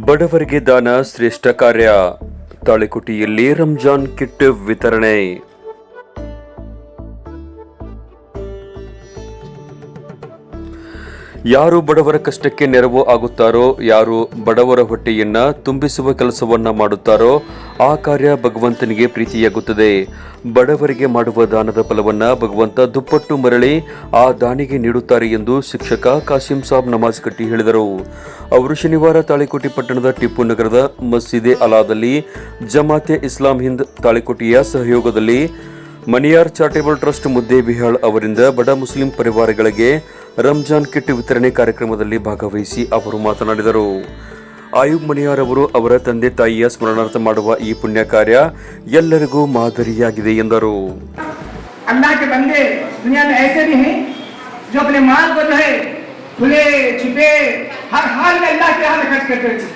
ಬಡವರಿಗೆ ದಾನ ಶ್ರೇಷ್ಠ ಕಾರ್ಯ. ತಾಳಿಕೋಟೆಯಲ್ಲಿ ರಂಜಾನ್ ಕಿಟ್ ವಿತರಣೆ. ಯಾರು ಬಡವರ ಕಷ್ಟಕ್ಕೆ ನೆರವು ಆಗುತ್ತಾರೋ, ಯಾರು ಬಡವರ ಹೊಟ್ಟೆಯನ್ನ ತುಂಬಿಸುವ ಕೆಲಸವನ್ನ ಮಾಡುತ್ತಾರೋ, ಆ ಕಾರ್ಯ ಭಗವಂತನಿಗೆ ಪ್ರೀತಿಯಾಗುತ್ತದೆ. ಬಡವರಿಗೆ ಮಾಡುವ ದಾನದ ಫಲವನ್ನ ಭಗವಂತ ದುಪ್ಪಟ್ಟು ಮರಳಿ ಆ ದಾನಿಗೆ ನೀಡುತ್ತಾರೆ ಎಂದು ಶಿಕ್ಷಕ ಕಾಸಿಂ ಸಾಬ್ ನಮಾಜ್ ಕಟ್ಟಿ ಹೇಳಿದರು. ಅವರು ಶನಿವಾರ ತಾಳಿಕೋಟಿ ಪಟ್ಟಣದ ಟಿಪ್ಪು ನಗರದ ಮಸೀದೆ ಅಲಾದಲ್ಲಿ ಜಮಾತೆ ಇಸ್ಲಾಂ ಹಿಂದ್ ತಾಳಿಕೋಟೆಯ ಸಹಯೋಗದಲ್ಲಿ ಮನಿಯಾರ್ ಚಾರಿಟೇಬಲ್ ಟ್ರಸ್ಟ್ ಮುದ್ದೇಬಿಹಾಳ್ ಅವರಿಂದ ಬಡ ಮುಸ್ಲಿಂ ಪರಿವಾರಗಳಿಗೆ ರಂಜಾನ್ ಕಿಟ್ ವಿತರಣೆ ಕಾರ್ಯಕ್ರಮದಲ್ಲಿ ಭಾಗವಹಿಸಿ ಅವರು ಮಾತನಾಡಿದರು ಆಯುಬ್ ಮಣಿಯಾರ್ ಅವರು ಅವರ ತಂದೆ ತಾಯಿಯ ಸ್ಮರಣಾರ್ಥ ಮಾಡುವ ಈ ಪುಣ್ಯ ಕಾರ್ಯ ಎಲ್ಲರಿಗೂ ಮಾದರಿಯಾಗಿದೆ ಎಂದರು अल्लाह के बंदे दुनिया में ऐसे भी हैं जो अपने माल को जो है खुले छिपे हर हाल में अल्लाह के राह में खर्च करते थे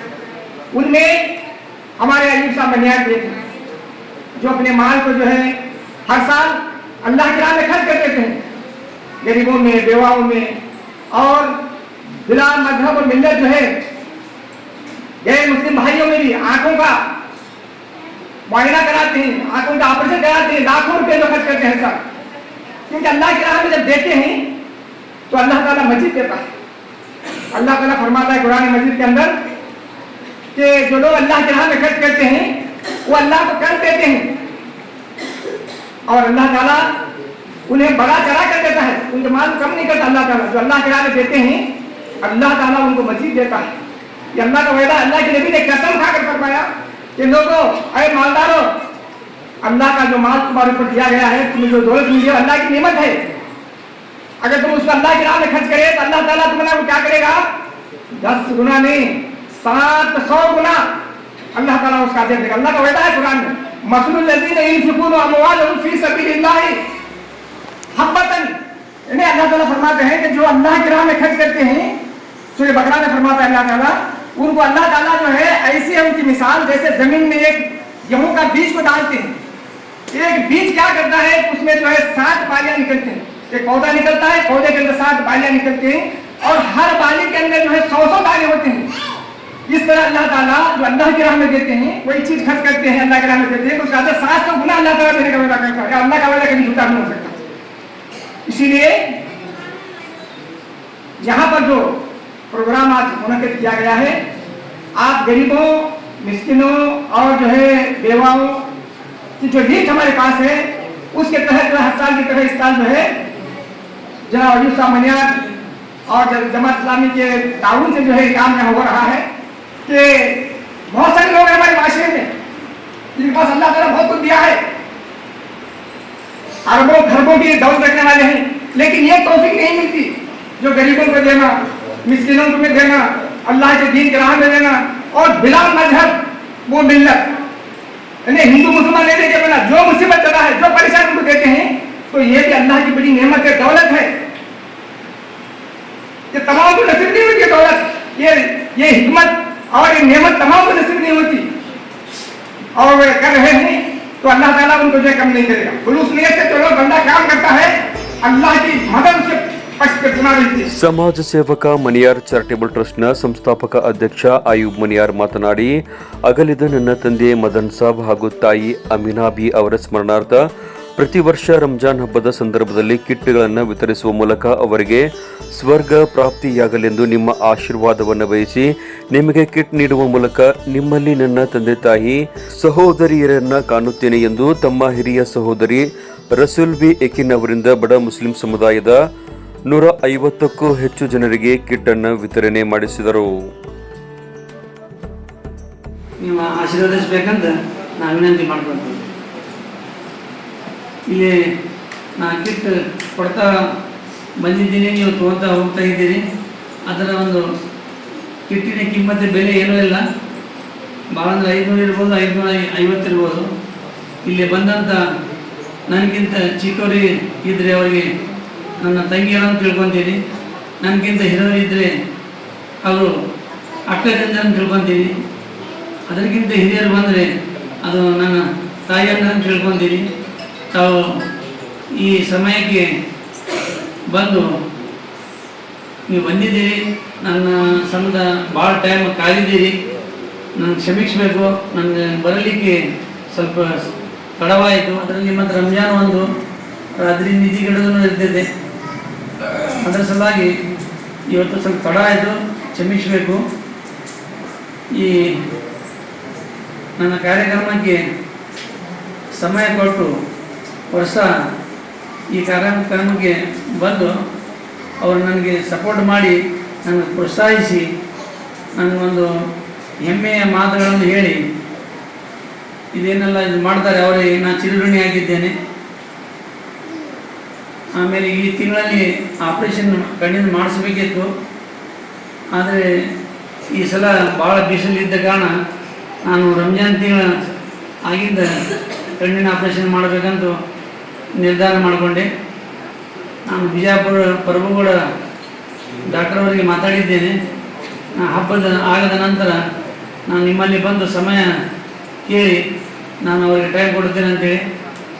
उनमें हमारे अयूब साहब बनियाद भी थे जो अपने माल को जो है हर साल अल्लाह के राह में खर्च करते थे गरीबों में, बेवाओं में और बिला मज़हब और मिल्लत जो है, गैर मुस्लिम भाइयों में भी आँखों का मुआयना कराते हैं, आँखों का ऑपरेशन कराते हैं, लाखों रुपए जो खर्च करते हैं सब। क्योंकि अल्लाह की राह में जब देते हैं तो अल्लाह ताला मस्जिद देता है अल्लाह ताला फरमाता है कुरान मस्जिद के अंदर कि जो लोग अल्लाह के राह में खर्च करते हैं, वो अल्लाह को कर देते हैं। और अल्लाह ताला उन्हें बड़ा चढ़ा कर देता है। उनके माल कम नहीं करता अल्लाह ताला। जो अल्लाह की राह में देते हैं, अल्लाह ताला उनको मस्जिद देता है। ये अल्लाह का वायदा अल्लाह के नबी ने कसम खाकर फरमाया कि लोगों, अरे मालदारों, अल्लाह का जो माल तुम्हारे ऊपर दिया गया है, तुम्हें जो दौलत मिली है अल्लाह की नेमत है। अगर तुम उसको अल्लाह की राह में खर्च करे तो अल्लाह ताला तुम्हारा क्या करेगा? दस गुना नहीं, सात सौ गुना अल्लाह ताला उसका अल्लाह का वायदा है कुरान में मसलुल लजीन अमवालहुम फ़ी सबीलिल्लाह। हब्बतन यानी अल्लाह ताला फरमाते हैं कि जो अल्लाह की राह में खर्च करते हैं सूर्य बकरा में फरमाता है अल्लाह ताला, उनको अल्लाह ताला जो है, ऐसी है उनकी मिसाल, जैसे ज़मीन में एक गेहूँ का बीज को डालते हैं। एक बीज क्या करता है, उसमें जो है सात बालियाँ निकलते हैं। एक पौधा निकलता है, पौधे के अंदर सात बालियाँ निकलते हैं, और हर बाली के अंदर जो है सौ सौ दाने होते हैं। इस तरह अल्लाह ताला जो अल्लाह के राह में देते हैं कोई चीज़ खर्च करते हैं, अल्लाह के राह में देते हैं तो उसका सात सौ गुना अल्लाह ताला देने का वादा करता है। अल्लाह का वादा कभी झूठा नहीं हो सकता? इसीलिए यहाँ पर जो प्रोग्राम आज मुनद किया गया है, आप गरीबों, मिस्किनों और जो है बेवाओं की जो नीड हमारे पास है, उसके तहत हर साल की तरह इस साल जो है, जनाब अयूब साहब मनियार और जमात इस्लामी के ताउन से जो है काम यहाँ हो रहा है कि बहुत सारे लोग हैं हमारे माशरे में, जिनके पास अल्लाह ताला बहुत कुछ दिया है। अरबों की दौलत रखने वाले हैं। लेकिन ये तौफीक नहीं मिलती जो गरीबों को देना, मिस्किनों को देना, अल्लाह के दीन के राह में देना और बिला मज़हब, वो मिल्लत। यानी हिंदू मुसलमान लेने के बिना, जो मुसीबत चला है, जो परेशान उनको देते हैं तो ये भी अल्लाह की बड़ी नेमत है, दौलत है। ये तमाम को नसीब नहीं होती दौलत। ये ये हिकमत और ये नेमत तमाम को नसीब नहीं होती। और कर रहे हैं तो अल्लाह ताला उनको जो है कम नहीं करेगा खुलूस नियत से जो लोग बंदा काम करता है अल्लाह की मदद से पक्ष पे चुना देती है ಸಮಾಜ ಸೇವಕ ಮಣಿಯಾರ್ ಚಾರಿಟೇಬಲ್ ಟ್ರಸ್ಟ್ನ ಸಂಸ್ಥಾಪಕ ಅಧ್ಯಕ್ಷ ಆಯುಬ್ ಮಣಿಯಾರ್ ಮಾತನಾಡಿ ಅಗಲಿದ ನನ್ನ ತಂದೆ ಮದನ್ ಸಾಬ್ ಹಾಗೂ ತಾಯಿ ಅಮಿನಾಬಿ ಅವರ ಸ್ಮರಣಾರ್ಥ ಪ್ರತಿ ವರ್ಷ ರಂಜಾನ್ ಹಬ್ಬದ ಸಂದರ್ಭದಲ್ಲಿ ಕಿಟ್ಗಳನ್ನು ವಿತರಿಸುವ ಮೂಲಕ ಅವರಿಗೆ ಸ್ವರ್ಗ ಪ್ರಾಪ್ತಿಯಾಗಲೆಂದು ನಿಮ್ಮ ಆಶೀರ್ವಾದವನ್ನು ಬಯಸಿ ನಿಮಗೆ ಕಿಟ್ ನೀಡುವ ಮೂಲಕ ನಿಮ್ಮಲ್ಲಿ ನನ್ನ ತಂದೆ ತಾಯಿ ಸಹೋದರಿಯರನ್ನ ಕಾಣುತ್ತೇನೆ ಎಂದು ತಮ್ಮ ಹಿರಿಯ ಸಹೋದರಿ ರಸೂಲ್ ಬಿ ಎಕಿನ್ ಅವರಿಂದ ಬಡ ಮುಸ್ಲಿಂ ಸಮುದಾಯದ ನೂರ ಐವತ್ತಕ್ಕೂ ಹೆಚ್ಚು ಜನರಿಗೆ ಕಿಟ್ ಅನ್ನು ವಿತರಣೆ ಮಾಡಿಸಿದರು. ನೀವು ಆಶೀರ್ವದಿಸಬೇಕಂತ ನಾನು ವಿನಂತಿ ಮಾಡ್ಕೊತೀನಿ ಇಲ್ಲಿ ನಾ ಕಿಟ್ ಕೊಡ್ತಾ ಬಂದಿದ್ದೀನಿ, ನೀವು ತೋರ್ತಾ ಹೋಗ್ತಾ ಇದ್ದೀರಿ. ಅದರ ಒಂದು ಕಿಟ್ಟಿನ ಕಿಮ್ಮತ್ತಿನ ಬೆಲೆ ಏನೂ ಇಲ್ಲ. ಭಾಳ ಅಂದರೆ ಐದುನೂರು ಇರ್ಬೋದು ಐದುನೂರ ಐವತ್ತು ಇರ್ಬೋದು. ಇಲ್ಲಿ ಬಂದಂಥ ನನಗಿಂತ ಚಿಕ್ಕವರು ಇದ್ದರೆ ಅವರಿಗೆ ನನ್ನ ತಂಗಿಯರನ್ನು ತಿಳ್ಕೊತೀನಿ. ನನಗಿಂತ ಹಿರಿಯರು ಇದ್ದರೆ ಅವರು ಅಕ್ಕದಿಂದ ತಿಳ್ಕೊತೀನಿ. ಅದಕ್ಕಿಂತ ಹಿರಿಯರು ಬಂದರೆ ಅದು ನನ್ನ ತಾಯಿಯನ್ನು ತಿಳ್ಕೊತೀನಿ. ತಾವು ಈ ಸಮಯಕ್ಕೆ ಬಂದು ನೀವು ಬಂದಿದ್ದೀರಿ, ನನ್ನ ಸಂಬಂಧ ಭಾಳ ಟೈಮ್ ಕಾದಿದ್ದೀರಿ, ನಾನು ಕ್ಷಮಿಸಬೇಕು, ನನಗೆ ಬರಲಿಕ್ಕೆ ಸ್ವಲ್ಪ ತಡವಾಯಿತು. ಅದರಲ್ಲಿ ಮತ್ತು ರಂಜಾನ್ ಒಂದು ರಾತ್ರಿ ನಿಧಿಗಿಡದೂ ಇರ್ತದೆ. ಅದರ ಸಲುವಾಗಿ ಇವತ್ತು ಸ್ವಲ್ಪ ತಡ ಆಯಿತು, ಕ್ಷಮಿಸಬೇಕು. ಈ ನನ್ನ ಕಾರ್ಯಕ್ರಮಕ್ಕೆ ಸಮಯ ಕೊಟ್ಟು ವರ್ಷ ಈ ಕಾರ್ಯಕ್ರಮಕ್ಕೆ ಬಂದು ಅವರು ನನಗೆ ಸಪೋರ್ಟ್ ಮಾಡಿ ನನಗೆ ಪ್ರೋತ್ಸಾಹಿಸಿ ನನಗೊಂದು ಹೆಮ್ಮೆಯ ಮಾತುಗಳನ್ನು ಹೇಳಿ. ಇದೇನೆಲ್ಲ ಇದು ಮಾಡ್ತಾರೆ ಅವರಿಗೆ ನಾನು ಚಿರುಋಣಿ ಆಗಿದ್ದೇನೆ. ಆಮೇಲೆ ಈ ತಿಂಗಳಲ್ಲಿ ಆಪ್ರೇಷನ್ ಕಣ್ಣಿಂದ ಮಾಡಿಸ್ಬೇಕಿತ್ತು. ಆದರೆ ಈ ಸಲ ಭಾಳ ಬಿಸಿಲಿದ್ದ ಕಾರಣ ನಾನು ರಂಜಾನ್ ತಿಂಗಳ ಆಗಿಂದ ಕಣ್ಣಿನ ಆಪ್ರೇಷನ್ ಮಾಡಬೇಕಂತ ನಿರ್ಧಾರ ಮಾಡಿಕೊಂಡೆ. ನಾನು ಬಿಜಾಪುರ ಪ್ರಭುಗಳ ಡಾಕ್ಟರ್ ಅವರಿಗೆ ಮಾತಾಡಿದ್ದೇನೆ. ಹಬ್ಬದ ಆಗದ ನಂತರ ನಾನು ನಿಮ್ಮಲ್ಲಿ ಬಂದು ಸಮಯ ಕೇಳಿ ನಾನು ಅವರಿಗೆ ಟೈಮ್ ಕೊಡುತ್ತೇನೆ ಅಂತೇಳಿ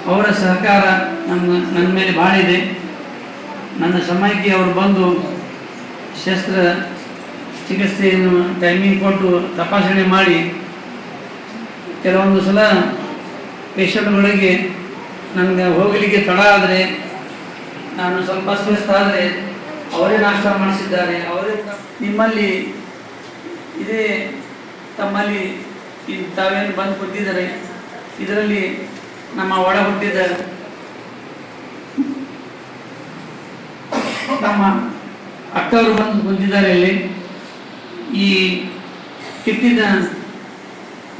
ಅವರ ಸಹಕಾರ ನಮ್ಮ, ನನ್ನ ಮೇಲೆ ಭಾಳ ಇದೆ. ನನ್ನ ಸಮಯಕ್ಕೆ ಅವರು ಬಂದು ಶಸ್ತ್ರ ಚಿಕಿತ್ಸೆಯನ್ನು ಟೈಮಿಂಗ್ ಕೊಟ್ಟು ತಪಾಸಣೆ ಮಾಡಿ ಕೆಲವೊಂದು ಸಲ ಪೇಷಂಟ್ಗಳಿಗೆ ನನಗೆ ಹೋಗಲಿಕ್ಕೆ ತಡ ಆದರೆ, ನಾನು ಸ್ವಲ್ಪ ಸ್ವಸ್ಥ ಆದರೆ ಅವರೇ ನಾಷ್ಟ ಮಾಡಿಸಿದ್ದಾರೆ. ಅವರೇ ನಿಮ್ಮಲ್ಲಿ ಇದೇ ತಮ್ಮಲ್ಲಿ ತಾವೇನು ಬಂದು ಕೂತಿದ್ದಾರೆ. ಇದರಲ್ಲಿ ನಮ್ಮ ಒಳ ಹುಟ್ಟಿದ ನಮ್ಮ ಅಕ್ಕವರು ಬಂದು ಕುಂತಿದ್ದಾರೆ ಇಲ್ಲಿ. ಈ ಕಿಟ್ಟಿದ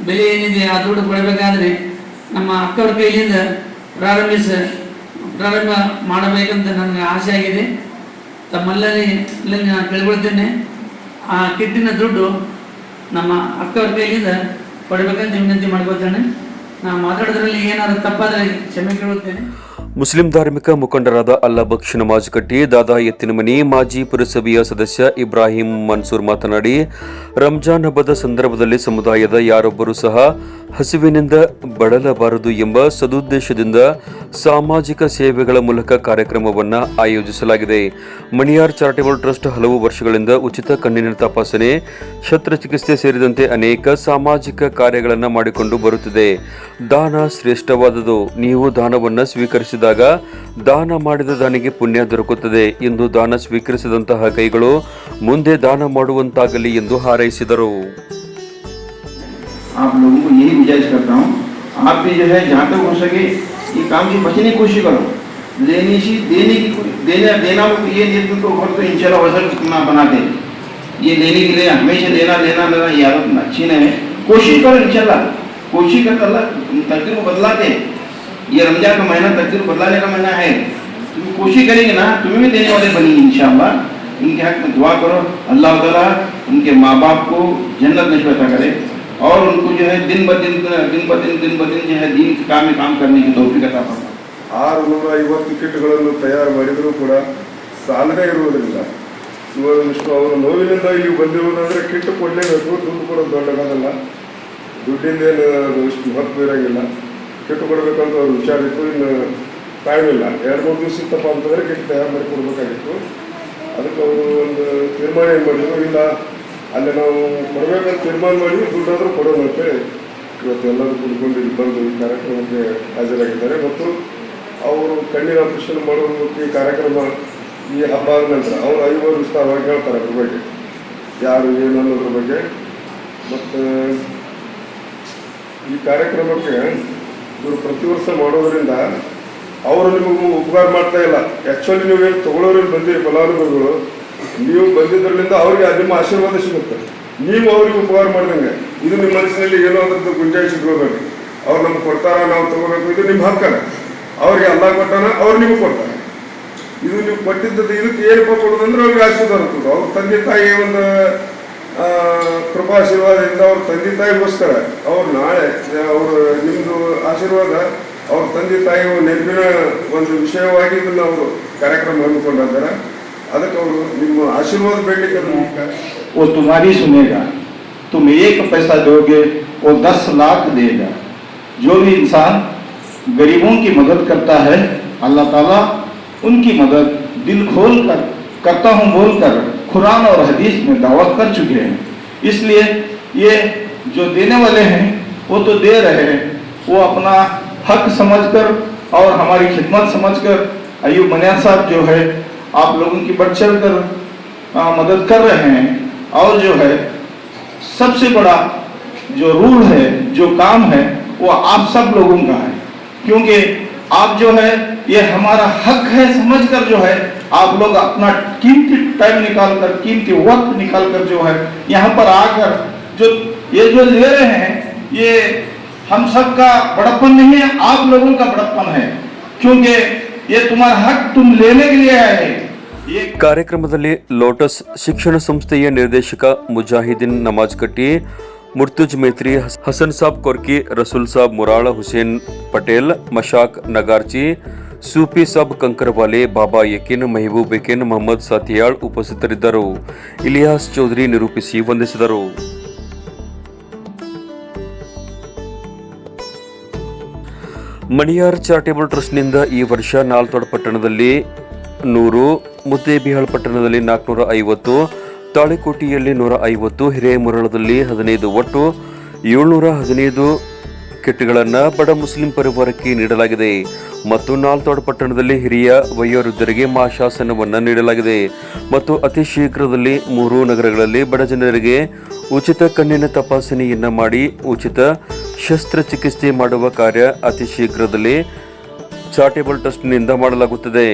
ಬೆಲೆ ಏನಿದೆ ಆ ಕೊಡಬೇಕಾದ್ರೆ ನಮ್ಮ ಅಕ್ಕವ್ರ ಕೈಲಿಂದ ಪ್ರಾರಂಭಿಸ, ಪ್ರಾರಂಭ ಮಾಡಬೇಕಂತ ನನಗೆ ಆಸೆ ಆಗಿದೆ ತಮ್ಮೆಲ್ಲರಿ ನಾನು ಕೇಳ್ಕೊಳ್ತೇನೆ. ಆ ಕಿಟ್ಟಿನ ದುಡ್ಡು ನಮ್ಮ ಅಕ್ಕವ್ರ ಕೈಲಿಂದ ಕೊಡಬೇಕಂತ ವಿನಂತಿ ಮಾಡ್ಕೊಳ್ತೇನೆ. ನಾನು ಮಾತಾಡೋದ್ರಲ್ಲಿ ಏನಾದರೂ ತಪ್ಪಾದರೆ ಕ್ಷಮೆ ಕೇಳುತ್ತೇನೆ ಮುಸ್ಲಿಂ ಧಾರ್ಮಿಕ ಮುಖಂಡರಾದ ಅಲ್ಲಾ ಬಕ್ಷ್ ನಮಾಜ್ ಕಟ್ಟಿ, ದಾದಾ ಎತ್ತಿನಮನಿ ಮಾಜಿ ಪುರಸಭೆಯ ಸದಸ್ಯ ಇಬ್ರಾಹಿಂ ಮನ್ಸೂರ್ ಮಾತನಾಡಿ, ರಂಜಾನ್ ಹಬ್ಬದ ಸಂದರ್ಭದಲ್ಲಿ ಸಮುದಾಯದ ಯಾರೊಬ್ಬರು ಸಹ ಹಸಿವಿನಿಂದ ಬಳಲಬಾರದು ಎಂಬ ಸದುದ್ದೇಶದಿಂದ ಸಾಮಾಜಿಕ ಸೇವೆಗಳ ಮೂಲಕ ಕಾರ್ಯಕ್ರಮವನ್ನು ಆಯೋಜಿಸಲಾಗಿದೆ. ಮಣಿಯಾರ್ ಚಾರಿಟೇಬಲ್ ಟ್ರಸ್ಟ್ ಹಲವು ವರ್ಷಗಳಿಂದ ಉಚಿತ ಕಣ್ಣಿನ ತಪಾಸಣೆ, ಶಸ್ತ್ರಚಿಕಿತ್ಸೆ ಸೇರಿದಂತೆ ಅನೇಕ ಸಾಮಾಜಿಕ ಕಾರ್ಯಗಳನ್ನು ಮಾಡಿಕೊಂಡು ಬರುತ್ತಿದೆ. ದಾನ ಶ್ರೇಷ್ಠವಾದುದು. ನೀವು ದಾನವನ್ನು ಸ್ವೀಕರಿಸಿದಾಗ ದಾನ ಮಾಡಿದ ದಾನಿಗೆ ಪುಣ್ಯ ದೊರಕುತ್ತದೆ ಎಂದು ದಾನ ಸ್ವೀಕರಿಸಿದಂತಹ ಕೈಗಳು ಮುಂದೆ ದಾನ ಮಾಡುವಂತಾಗಲಿ ಎಂದು ಹಾರೈಸಿದರು आप लोगों को यही गुजारिश करता हूँ आप भी जो है जहाँ तक हो सके ये काम से बचने की कोशिश करो लेने से देने की कोई- देना देना वो ये नेतृत्व तो घर तो इंशाल्लाह वजन ना बना दे ये लेने के लिए हमेशा लेना लेना लेना ये आदत अच्छी नहीं है कोशिश करो इंशाल्लाह कोशिश करके अल्लाह तकदीर को बदलाते हैं ये रमजान का महीना तकदीर को बदलाने का महीना है तुम कोशिश करेंगे ना तुम्हें भी देने वाले बनेंगे इंशाल्लाह इनके हक में दुआ करो अल्लाह ताला उनके माँ बाप को जन्नत नशा अता करे और उनको जो है दिन ब दिन दिन ब दिन दिन ब दिन जो है दीन के काम में काम करने की तौफीक अता फरमाए ಆರು ನೂರ ಐವತ್ತು ಕಿಟ್ಗಳನ್ನು ತಯಾರು ಮಾಡಿದರೂ ಕೂಡ ಸಾಲನೇ ಇರುವುದಿಲ್ಲ ಇವರು ಇಷ್ಟು ಅವರ ನೋವಿನಿಂದ ಇಲ್ಲಿ ಬಂದಿರುವುದಂದ್ರೆ ಕಿಟ್ ಕೊಡಲೇಬೇಕು ದುಡ್ಡು ಕೊಡೋದು ದೊಡ್ಡಗಾಗಲ್ಲ ದುಡ್ಡಿಂದೇನು ಅದು ಇಷ್ಟು ಮಹತ್ವ ಇರೋಂಗಿಲ್ಲ ಕಿಟ್ ಕೊಡಬೇಕಂತ ವಿಚಾರ ಇತ್ತು. ಇನ್ನು ಟೈಮ್ ಇಲ್ಲ. ಎರಡು ಮೂರು ದಿವಸ ಇತ್ತಪ್ಪ ಅಂತಂದರೆ ಕೆಟ್ಟ ತಯಾರು ಮಾಡಿ ಕೊಡಬೇಕಾಗಿತ್ತು. ಅದಕ್ಕೆ ಅವರು ಒಂದು ತೀರ್ಮಾನ ಏನು ಮಾಡಿದ್ರು, ಇಲ್ಲ, ಅಲ್ಲಿ ನಾವು ಕೊಡಬೇಕಂತ ತೀರ್ಮಾನ ಮಾಡಿ ದುಡ್ಡಾದರೂ ಕೊಡೋಣ ಇವತ್ತು ಎಲ್ಲರೂ ಕುಡ್ಕೊಂಡು ಇಲ್ಲಿ ಬಂದು ಈ ಕಾರ್ಯಕ್ರಮಕ್ಕೆ ಹಾಜರಾಗಿದ್ದಾರೆ. ಮತ್ತು ಅವರು ಕಣ್ಣಿನ ಆಪರೇಷನ್ ಮಾಡುವ ಈ ಕಾರ್ಯಕ್ರಮ ಈ ಹಬ್ಬ ಆದ ನಂತರ ಅವರು ಐವರು ವಿಸ್ತಾರವಾಗಿ ಹೇಳ್ತಾರೆ ಅದ್ರ ಬಗ್ಗೆ. ಯಾರು, ಏನು ಅನ್ನೋದ್ರ ಬಗ್ಗೆ. ಮತ್ತು ಈ ಕಾರ್ಯಕ್ರಮಕ್ಕೆ ಇವರು ಪ್ರತಿ ವರ್ಷ ಮಾಡೋದರಿಂದ ಅವರು ನಿಮಗೂ ಉಪಕಾರ ಮಾಡ್ತಾ ಇಲ್ಲ. ಆ್ಯಕ್ಚುಲಿ ನೀವೇನು ತಗೊಳ್ಳೋರು ಬಂದಿರಿ ಫಲಾನುಭವಿಗಳು ನೀವು ಬಂದಿದ್ದರಿಂದ ಅವರಿಗೆ ನಿಮ್ಮ ಆಶೀರ್ವಾದ ಸಿಗುತ್ತೆ. ನೀವು ಅವ್ರಿಗೆ ಉಪಕಾರ ಮಾಡ್ದಂಗೆ. ಇದು ನಿಮ್ಮ ಮನಸ್ಸಿನಲ್ಲಿ ಏನೋ ಅದ್ರದ್ದು ಗುಂಜಾಯಿಸಿ ಇಟ್ಕೋಬೇಕು ಅವ್ರು ನಮ್ಗೆ ಕೊಡ್ತಾರ, ನಾವು ತಗೋಬೇಕು, ಇದು ನಿಮ್ಮ ಹಕ್ಕನ. ಅವ್ರಿಗೆ ಅಲ್ಲ ಕೊಟ್ಟಾನ, ಅವ್ರು ನಿಮಗೆ ಕೊಡ್ತಾರೆ. ಇದು ನೀವು ಕೊಟ್ಟಿದ್ದದ್ದು ಇದಕ್ಕೆ ಏನಪ್ಪ ಕೊಡೋದಂದ್ರೆ ಅವ್ರಿಗೆ ಆಶೀರ್ವಾದ ಅವ್ರ ತಂದೆ ತಾಯಿಗೆ ಒಂದು ಆ, ಕೃಪಾಶೀರ್ವಾದದಿಂದ ಅವ್ರ ತಂದೆ ತಾಯಿಗೋಸ್ಕರ ಅವ್ರು ನಾಳೆ ಅವರು ನಿಮ್ಮದು ಆಶೀರ್ವಾದ ಅವ್ರ ತಂದೆ ತಾಯಿ ನೆನಪಿನ ಒಂದು ವಿಷಯವಾಗಿ ಇದನ್ನು ಅವರು ಕಾರ್ಯಕ್ರಮ ಹಮ್ಮಿಕೊಂಡಿದ್ದಾರೆ ಅದಕ್ಕೆ ಅವರು ನಿಮ್ಮ ಆಶೀರ್ವಾದ ಬೇಡಲಿಕ್ಕೆ ಅದು वो तुम्हारी सुनेगा तुम एक पैसा दोगे वो दस लाख देगा जो भी इंसान गरीबों की मदद करता है अल्लाह ताला उनकी मदद दिल खोल कर करता हूँ बोलकर कुरान और हदीस में दावा कर चुके हैं इसलिए ये जो देने वाले हैं वो तो दे रहे हैं। वो अपना हक समझकर और हमारी खिदमत समझकर अयूब मनिया साहब जो है आप लोगों की बढ़ चढ़ कर आ, मदद कर रहे हैं। और जो है सबसे बड़ा जो रूल है जो काम है वो आप सब लोगों का है। क्योंकि आप जो है ये हमारा हक है समझकर जो है आप लोग अपना कीमती टाइम निकाल कर कीमती वक्त निकाल कर जो है यहाँ पर आकर जो ये जो ले रहे हैं ये हम सबका बड़प्पन नहीं है आप लोगों का बड़प्पन है क्योंकि ये तुम्हारा हक तुम लेने के लिए आए हैं ये ಕಾರ್ಯಕ್ರಮದಲ್ಲಿ ಲೋಟಸ್ ಶಿಕ್ಷಣ ಸಂಸ್ಥೆಯ ನಿರ್ದೇಶಕ ಮುಜಾಹಿದೀನ್ ನಮಾಜ್ ಕಟ್ಟಿ ಮುರ್ತುಜ್ ಮೇತ್ರಿ ಹಸ್- ಹಸನ್ ಸಾಬ್ ಕೊರ್ಕಿ, ರಸೂಲ್ ಸಾಬ್ ಮುರಾಳ ಹುಸೇನ್ ಪಟೇಲ್, ಮಶಾಕ್ ನಗಾರ್ಚಿ ಸೂಫಿ ಸಾಬ್ ಕಂಕರವಾಲೆ, ಬಾಬಾ ಯಕೀನ್, ಮೆಹಬೂಬ್ ಯಕೀನ್ ಮೊಹಮ್ಮದ್ ಸಾತಿಯಾಳ್ ಉಪಸ್ಥಿತರಿದ್ದರು. ಇಲಿಯಾಸ್ ಚೌಧರಿ ನಿರೂಪಿಸಿ ವಂದಿಸಿದರು. ಮಣಿಯಾರ್ ಚಾರಿಟೇಬಲ್ ಟ್ರಸ್ಟ್ನಿಂದ ಈ ವರ್ಷ ನಾಲ್ತೋಡ್ ಪಟ್ಟಣದಲ್ಲಿ ನೂರು, ಮುದ್ದೇಬಿಹಾಳ್ ಪಟ್ಟಣದಲ್ಲಿ ನಾಲ್ಕುನೂರ ಐವತ್ತು ತಾಳಿಕೋಟೆಯಲ್ಲಿ ನೂರ ಐವತ್ತು ಹಿರೇಮುರಳದಲ್ಲಿ ಹದಿನೈದು ಒಟ್ಟು ಏಳ್ನೂರ ಹದಿನೈದು ಕಿಟ್ಗಳನ್ನು ಬಡ ಮುಸ್ಲಿಂ ಪರಿವಾರಕ್ಕೆ ನೀಡಲಾಗಿದೆ ಮತ್ತು ನಾಲ್ತೋಡ್ ಪಟ್ಟಣದಲ್ಲಿ ಹಿರಿಯ ವಯೋವೃದ್ಧರಿಗೆ ಮಾಶಾಸನವನ್ನು ನೀಡಲಾಗಿದೆ ಮತ್ತು ಅತಿ ಶೀಘ್ರದಲ್ಲಿ ಮೂರು ನಗರಗಳಲ್ಲಿ ಬಡ ಜನರಿಗೆ ಉಚಿತ ಕಣ್ಣಿನ ತಪಾಸಣೆಯನ್ನು ಮಾಡಿ ಉಚಿತ ಶಸ್ತ್ರಚಿಕಿತ್ಸೆ ಮಾಡುವ ಕಾರ್ಯ ಅತಿ ಶೀಘ್ರದಲ್ಲಿ ಚಾರಿಟೇಬಲ್ ಟ್ರಸ್ಟ್ನಿಂದ ಮಾಡಲಾಗುತ್ತದೆ.